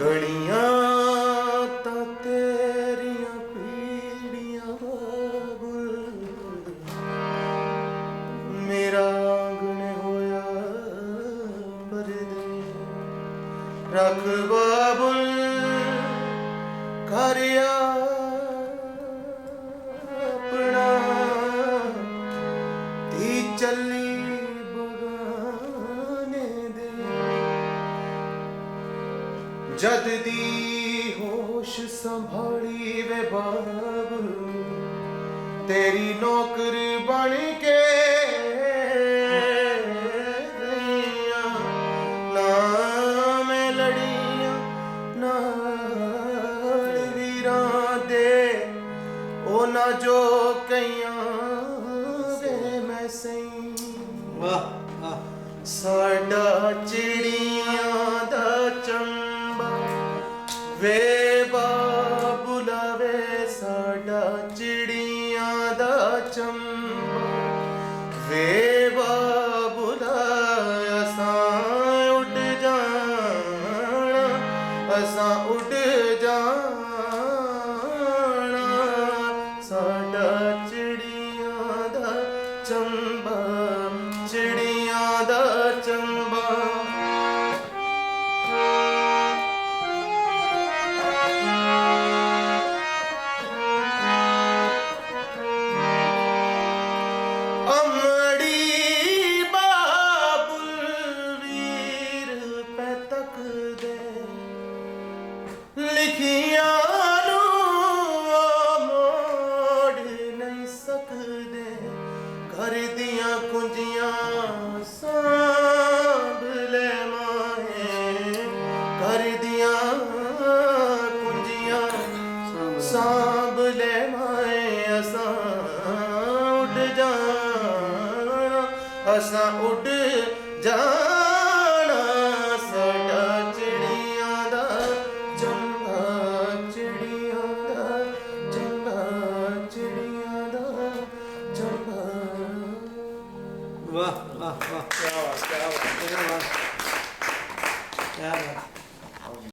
ਗਲੀਆਂ ਤਾਂ ਤੇਰੀਆਂ ਪੀੜੀਆਂ ਬੁਲ ਮੇਰਾ ਗਣ ਹੋਇਆ ਪਰਦੇ ਰੱਖ ਬਾਬੁਲ ਕਰਿਆ ਆਪਣਾ। ਤੀ ਚੱਲੀ ਜਦ ਦੀ ਹੋਸ਼ ਸੰਭਾਲੀ ਵੇ ਬਾਬੂ ਤੇਰੀ ਨੌਕਰ ਬਣ ਕੇ ਨਾ ਮੈਂ ਲੜੀਆਂ ਨਾ ਵੀਰਾਂ ਦੇ ਉਹ ਨਾ ਜੋ ਕਈਆਂ ਮੈਂ ਸਈ ਵਾਹ ਵਾਹ। ਸਾਡਾ ਚਿੜੀਆਂ ਵੇ ਬਾਬੁਲਾ ਸਾਡਾ ਚਿੜੀਆਂ ਦਾ ਚੰਬਾ। ਵੇ ਬਾਬੁਲਾ ਅਸਾਂ ਉੱਡ ਜਾਣਾ, ਅਸਾਂ ਉੱਡ ਜਾਣਾ। ਸਾਡਾ ਚਿੜੀਆਂ ਦਾ ਚੰਬਾ, ਚਿੜੀ ਤੱਕਦੇ ਲਿਖੀਆਂ ਨੂੰ ਮੋੜ ਨਹੀਂ ਸਕਦੇ। ਘਰ ਦੀਆਂ ਕੁੰਜੀਆਂ ਸਾਂਭ ਲੈ ਮਾਏ ਘਰ ਦੀਆਂ ਕੁੰਜੀਆਂ ਸਾਂਭ ਲੈ ਮਾਏ ਅਸਾਂ ਉੱਡ ਜਾ ਅਸਾਂ ਉੱਡ ਜਾਣਾ। ਵਾਹ ਵਾਹ ਵਾਹ ਕੀ ਬਾਤ ਕੀ ਬਾਤ ਕੀ ਬਾਤ